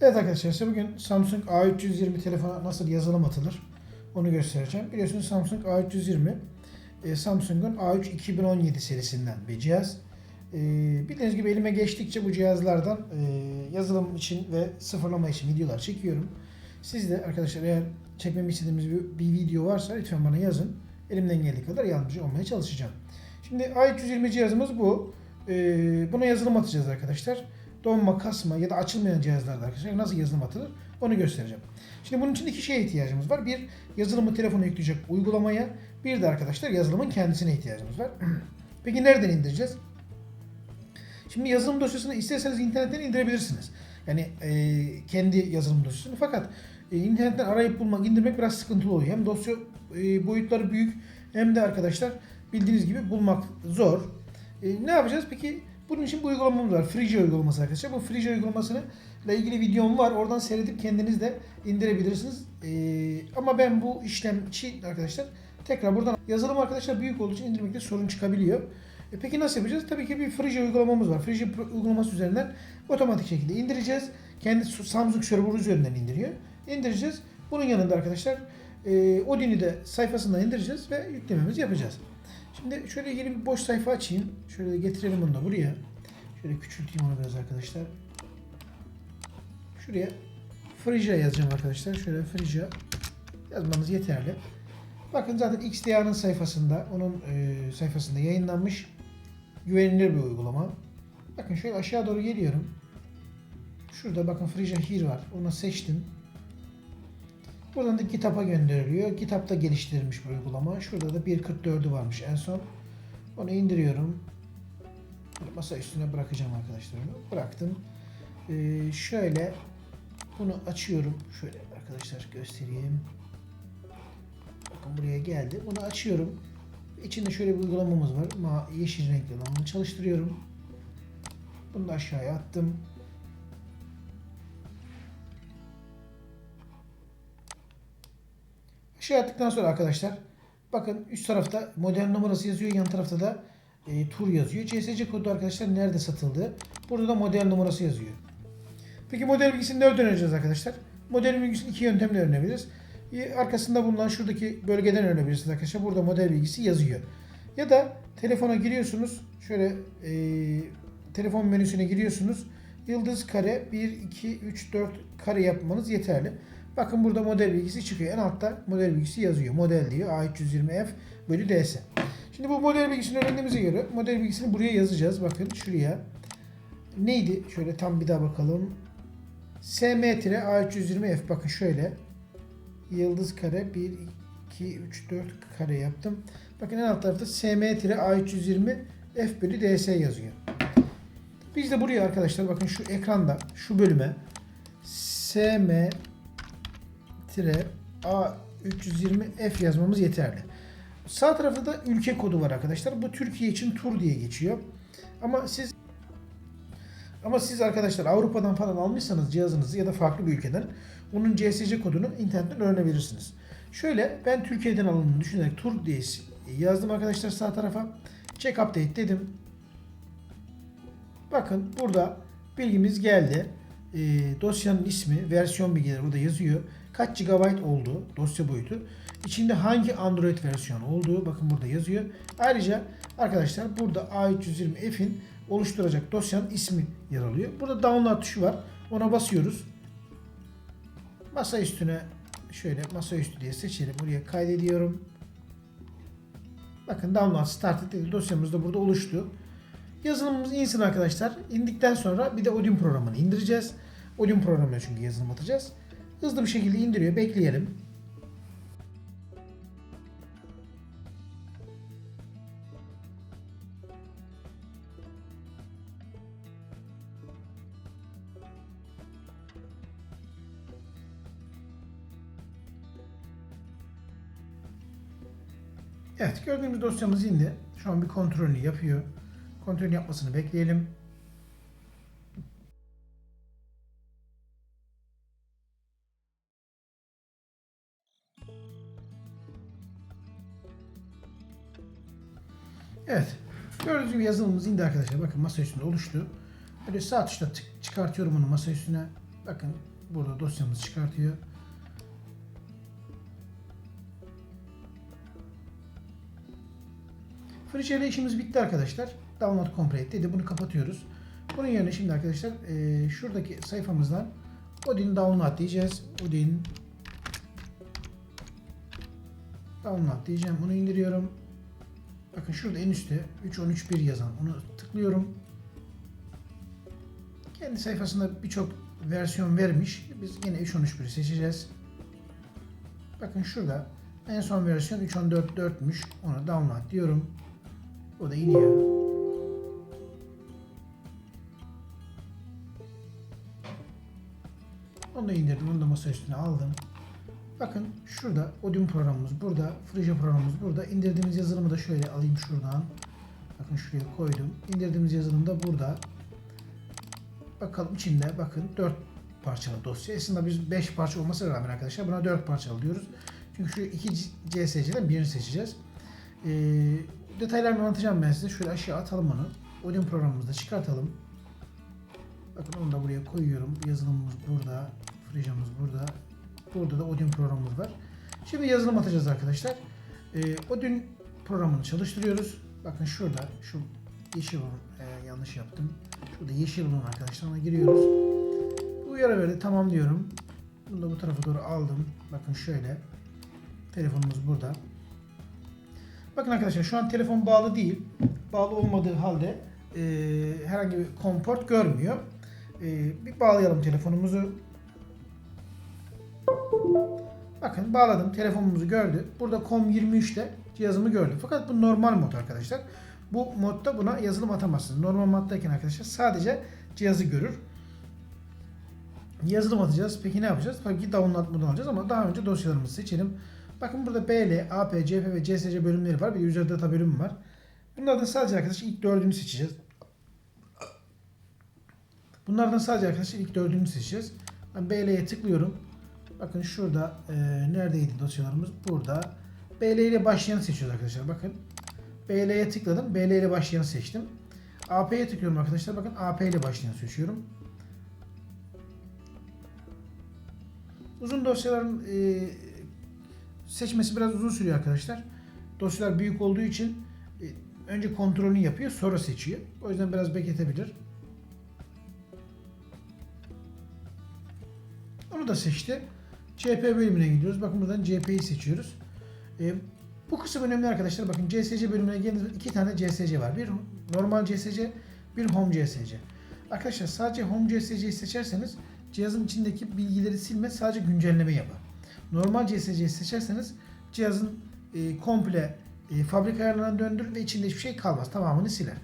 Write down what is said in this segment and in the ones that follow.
Evet arkadaşlar size bugün Samsung A320 telefona nasıl yazılım atılır onu göstereceğim. Biliyorsunuz Samsung A320 e, Samsung'un A3 2017 serisinden bir cihaz. E, bildiğiniz gibi elime geçtikçe bu cihazlardan e, yazılım için ve sıfırlama için videolar çekiyorum. Siz de arkadaşlar eğer çekmemi istediğiniz bir, bir video varsa lütfen bana yazın. Elimden geldiği kadar yardımcı olmaya çalışacağım. Şimdi A320 cihazımız bu. Buna yazılım atacağız arkadaşlar donma, kasma ya da açılmayan cihazlarda arkadaşlar nasıl yazılım atılır onu göstereceğim. Şimdi bunun için iki şeye ihtiyacımız var. Bir yazılımı telefona yükleyecek uygulamaya, bir de arkadaşlar yazılımın kendisine ihtiyacımız var. Peki nereden indireceğiz? Şimdi yazılım dosyasını isterseniz internetten indirebilirsiniz. Yani e, kendi yazılım dosyasını. Fakat e, internetten arayıp bulmak, indirmek biraz sıkıntılı oluyor. Hem dosya e, boyutları büyük hem de arkadaşlar bildiğiniz gibi bulmak zor. E, ne yapacağız? Peki bunun için bu uygulamamız var. Free uygulaması arkadaşlar. Bu Free uygulamasını ile ilgili videom var. Oradan seyredip kendiniz de indirebilirsiniz. Ee, ama ben bu işlem için arkadaşlar tekrar buradan yazılım arkadaşlar büyük olduğu için indirmekte sorun çıkabiliyor. E peki nasıl yapacağız? Tabii ki bir Free uygulamamız var. Free uygulaması üzerinden otomatik şekilde indireceğiz. Kendi Samsung server üzerinden indiriyor. İndireceğiz. Bunun yanında arkadaşlar e, Odin'i de sayfasından indireceğiz ve yüklememizi yapacağız. Şimdi şöyle yeni bir boş sayfa açayım. Şöyle getirelim bunu da buraya. Şöyle küçülteyim onu biraz arkadaşlar. Şuraya Frisia yazacağım arkadaşlar. Şöyle Frisia yazmanız yeterli. Bakın zaten XDA'nın sayfasında, onun e, sayfasında yayınlanmış güvenilir bir uygulama. Bakın şöyle aşağı doğru geliyorum. Şurada bakın Frisia Here var. Onu seçtim. Buradan da kitapa gönderiliyor. Kitapta geliştirilmiş bir uygulama. Şurada da 1.44'ü varmış en son. Onu indiriyorum. Masa üstüne bırakacağım arkadaşlar onu. Bıraktım. Ee, şöyle bunu açıyorum. Şöyle arkadaşlar göstereyim. Bakın buraya geldi. Bunu açıyorum. İçinde şöyle bir uygulamamız var. Ma yeşil renkli olan. Bunu çalıştırıyorum. Bunu da aşağıya attım. Şey attıktan sonra arkadaşlar bakın üst tarafta model numarası yazıyor. Yan tarafta da e, tur yazıyor. CSC kodu arkadaşlar nerede satıldığı. Burada da model numarası yazıyor. Peki model bilgisini nereden öğreneceğiz arkadaşlar? Model bilgisini iki yöntemle öğrenebiliriz. E, arkasında bulunan şuradaki bölgeden öğrenebilirsiniz arkadaşlar. Burada model bilgisi yazıyor. Ya da telefona giriyorsunuz. Şöyle e, telefon menüsüne giriyorsunuz. Yıldız kare 1, 2, 3, 4 kare yapmanız yeterli. Bakın burada model bilgisi çıkıyor. En altta model bilgisi yazıyor. Model diyor. A320F bölü DS. Şimdi bu model bilgisini öğrendiğimize göre model bilgisini buraya yazacağız. Bakın şuraya. Neydi? Şöyle tam bir daha bakalım. SM-A320F bakın şöyle. Yıldız kare 1, 2, 3, 4 kare yaptım. Bakın en alt tarafta SM-A320F bölü DS yazıyor. Biz de buraya arkadaşlar bakın şu ekranda şu bölüme SM A320F yazmamız yeterli. Sağ tarafta da ülke kodu var arkadaşlar. Bu Türkiye için tur diye geçiyor. Ama siz ama siz arkadaşlar Avrupa'dan falan almışsanız cihazınızı ya da farklı bir ülkeden onun CSC kodunu internetten öğrenebilirsiniz. Şöyle ben Türkiye'den alındığını düşünerek tur diye yazdım arkadaşlar sağ tarafa. Check update dedim. Bakın burada bilgimiz geldi. E, dosyanın ismi, versiyon bilgileri burada yazıyor. Kaç GB olduğu, dosya boyutu. İçinde hangi Android versiyonu olduğu bakın burada yazıyor. Ayrıca arkadaşlar burada A320F'in oluşturacak dosyanın ismi yer alıyor. Burada download tuşu var. Ona basıyoruz. Masa üstüne şöyle masa üstü diye seçelim. Buraya kaydediyorum. Bakın download started dedi. Dosyamız da burada oluştu. Yazılımımız insin arkadaşlar. İndikten sonra bir de Odin programını indireceğiz. Odin programına çünkü yazılım atacağız. Hızlı bir şekilde indiriyor. Bekleyelim. Evet gördüğümüz dosyamız indi. Şu an bir kontrolünü yapıyor. Kontrol yapmasını bekleyelim. Evet. Gördüğünüz gibi yazılımımız indi arkadaşlar. Bakın masa üstünde oluştu. Böyle sağ tuşla tık çıkartıyorum onu masa üstüne. Bakın burada dosyamızı çıkartıyor. Fırça ile işimiz bitti arkadaşlar. Download complete dedi. Bunu kapatıyoruz. Bunun yerine şimdi arkadaşlar eee, şuradaki sayfamızdan Odin download diyeceğiz. Odin download diyeceğim. Bunu indiriyorum. Bakın şurada en üstte 3.13.1 yazan. Onu tıklıyorum. Kendi sayfasında birçok versiyon vermiş. Biz yine 3.13.1'i seçeceğiz. Bakın şurada en son versiyon 3.14.4'müş. Onu download diyorum. O da iniyor. Onu da indirdim. Onu da masa üstüne aldım. Bakın şurada Odin programımız burada. Frisia programımız burada. İndirdiğimiz yazılımı da şöyle alayım şuradan. Bakın şuraya koydum. İndirdiğimiz yazılım da burada. Bakalım içinde bakın 4 parçalı dosya. Aslında biz 5 parça olmasına rağmen arkadaşlar buna 4 parçalı diyoruz. Çünkü şu iki CSC'den birini seçeceğiz. Ee, detaylarını anlatacağım ben size. Şöyle aşağı atalım onu. Odin programımızda çıkartalım. Bakın onu da buraya koyuyorum. Yazılımımız burada. Frisia'mız burada. Burada da Odin programımız var. Şimdi yazılım atacağız arkadaşlar. Ee, Odin programını çalıştırıyoruz. Bakın şurada şu yeşil olan e, yanlış yaptım. Şurada yeşil olan arkadaşlar ona giriyoruz. Bu uyarı verdi. Tamam diyorum. Bunu da bu tarafa doğru aldım. Bakın şöyle. Telefonumuz burada. Bakın arkadaşlar şu an telefon bağlı değil. Bağlı olmadığı halde e, herhangi bir komport görmüyor. E, bir bağlayalım telefonumuzu. Bakın bağladım. Telefonumuzu gördü. Burada COM23'te cihazımı gördü. Fakat bu normal mod arkadaşlar. Bu modda buna yazılım atamazsınız. Normal moddayken arkadaşlar sadece cihazı görür. Yazılım atacağız. Peki ne yapacağız? Tabii ki download modunu alacağız ama daha önce dosyalarımızı seçelim. Bakın burada BL, AP, CP ve CSC bölümleri var. Bir de user data bölümü var. Bunlardan sadece arkadaşlar ilk dördünü seçeceğiz. Bunlardan sadece arkadaşlar ilk dördünü seçeceğiz. Ben BL'ye tıklıyorum. Bakın şurada e, neredeydi dosyalarımız? Burada. BL ile başlayanı seçiyoruz arkadaşlar. Bakın. BL'ye tıkladım. BL ile başlayanı seçtim. AP'ye tıklıyorum arkadaşlar. Bakın AP ile başlayanı seçiyorum. Uzun dosyaların e, seçmesi biraz uzun sürüyor arkadaşlar. Dosyalar büyük olduğu için e, önce kontrolünü yapıyor sonra seçiyor. O yüzden biraz bekletebilir. Onu da seçti. CP bölümüne gidiyoruz. Bakın buradan CP'yi seçiyoruz. E, bu kısım önemli arkadaşlar. Bakın CSC bölümüne geldiğinizde iki tane CSC var. Bir normal CSC, bir home CSC. Arkadaşlar sadece home CSC'yi seçerseniz cihazın içindeki bilgileri silmez sadece güncelleme yapar. Normal CSC'yi seçerseniz cihazın e, komple e, fabrika ayarlarına döndür ve içinde hiçbir şey kalmaz. Tamamını siler.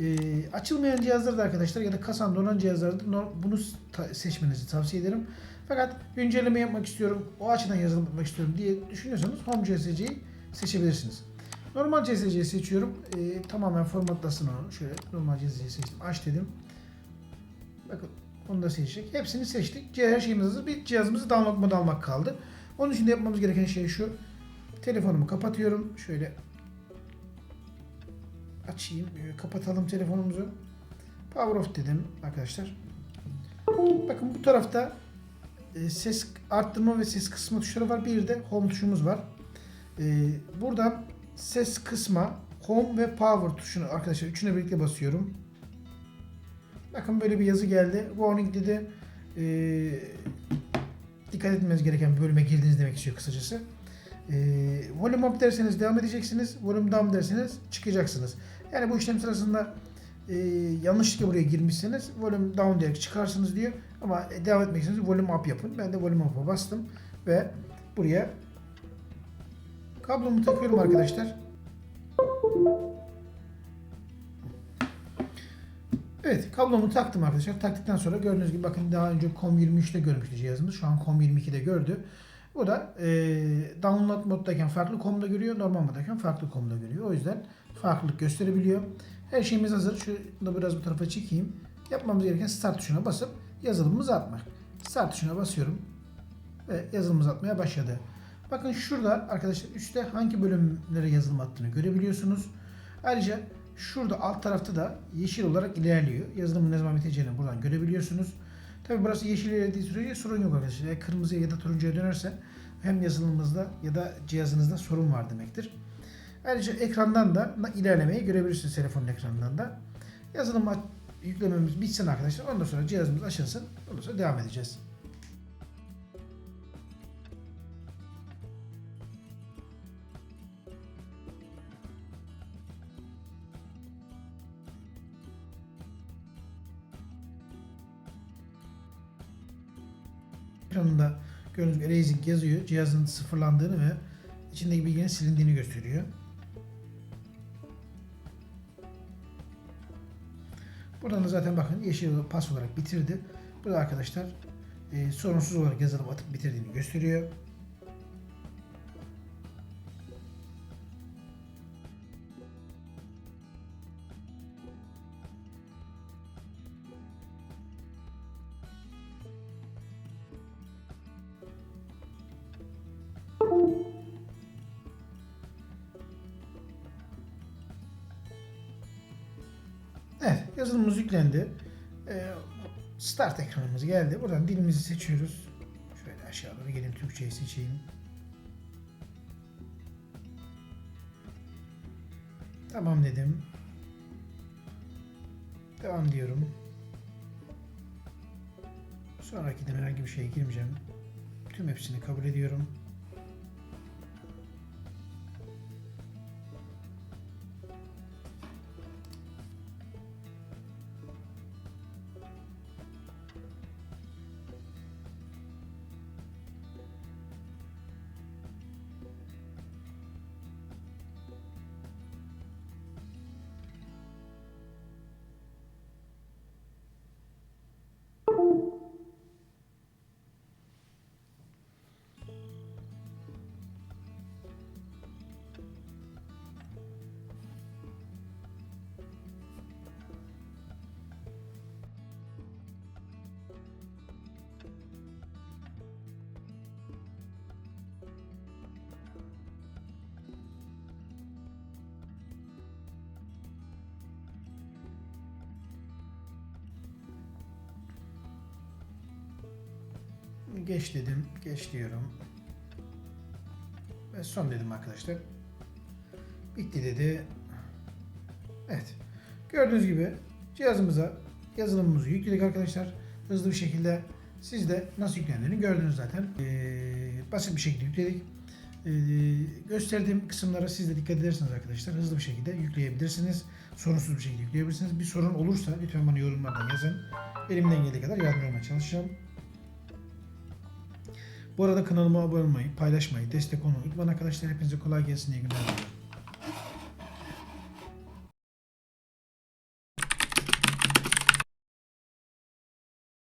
E, açılmayan cihazlarda arkadaşlar ya da kasan donan cihazlarda bunu seçmenizi tavsiye ederim. Fakat güncelleme yapmak istiyorum, o açıdan yazılım yapmak istiyorum diye düşünüyorsanız Home CSC'yi seçebilirsiniz. Normal CSC'yi seçiyorum. E, tamamen formatlasın onu. Şöyle normal CSC'yi seçtim. Aç dedim. Bakın onu da seçecek. Hepsini seçtik. Her şeyimiz. Bir cihazımızı download modu almak kaldı. Onun için de yapmamız gereken şey şu. Telefonumu kapatıyorum. Şöyle açayım. e, Kapatalım telefonumuzu. Power off dedim arkadaşlar. Bakın bu tarafta e, ses arttırma ve ses kısma tuşları var. Bir de home tuşumuz var. E, buradan ses kısma, home ve power tuşunu arkadaşlar üçüne birlikte basıyorum. Bakın böyle bir yazı geldi. Warning dedi. E, dikkat etmeniz gereken bölüme girdiniz demek istiyor kısacası. E, volume up derseniz devam edeceksiniz. Volume down derseniz çıkacaksınız. Yani bu işlem sırasında e, yanlışlıkla buraya girmişseniz volume down diyerek çıkarsınız diyor. Ama devam etmek istiyorsanız volume up yapın. Ben de volume up'a bastım ve buraya kablomu takıyorum arkadaşlar. Evet kablomu taktım arkadaşlar. Taktıktan sonra gördüğünüz gibi bakın daha önce COM23'te görmüştü cihazımız. Şu an COM22'de gördü. Bu da e, download moddayken farklı COM'da görüyor. Normal moddayken farklı COM'da görüyor. O yüzden farklılık gösterebiliyor. Her şeyimiz hazır. Şunu biraz bu tarafa çekeyim. Yapmamız gereken start tuşuna basıp yazılımımızı atmak. Start tuşuna basıyorum. Ve yazılımımız atmaya başladı. Bakın şurada arkadaşlar üstte hangi bölümlere yazılım attığını görebiliyorsunuz. Ayrıca şurada alt tarafta da yeşil olarak ilerliyor. Yazılımın ne zaman biteceğini buradan görebiliyorsunuz. Tabi burası yeşil ilerlediği sürece sorun yok arkadaşlar. Eğer kırmızıya ya da turuncuya dönerse hem yazılımınızda ya da cihazınızda sorun var demektir. Ayrıca ekrandan da ilerlemeyi görebilirsiniz telefonun ekranından da. Yazılım yüklememiz bitsin arkadaşlar. Ondan sonra cihazımız açılsın. Ondan sonra devam edeceğiz. Ekranında gördüğünüz gibi Erasing yazıyor. Cihazın sıfırlandığını ve içindeki bilginin silindiğini gösteriyor. Buradan da zaten bakın yeşil pas olarak bitirdi. Burada arkadaşlar e, sorunsuz olarak yazılım atıp bitirdiğini gösteriyor. Evet, yazılımımız yüklendi. Ee, start ekranımız geldi. Buradan dilimizi seçiyoruz. Şöyle aşağı doğru gelin Türkçeyi seçeyim. Tamam dedim. Devam diyorum. Sonrakiden herhangi bir şeye girmeyeceğim. Tüm hepsini kabul ediyorum. Geç dedim. Geç diyorum. Ve son dedim arkadaşlar. Bitti dedi. Evet. Gördüğünüz gibi cihazımıza yazılımımızı yükledik arkadaşlar. Hızlı bir şekilde siz de nasıl yüklendiğini gördünüz zaten. Ee, basit bir şekilde yükledik. Ee, gösterdiğim kısımlara siz de dikkat ederseniz arkadaşlar hızlı bir şekilde yükleyebilirsiniz. Sorunsuz bir şekilde yükleyebilirsiniz. Bir sorun olursa lütfen bana yorumlardan yazın. Elimden geldiği kadar yardımcı olmaya çalışacağım. Bu arada kanalıma abone olmayı, paylaşmayı, destek olmayı unutmayın arkadaşlar. Hepinize kolay gelsin, iyi günler.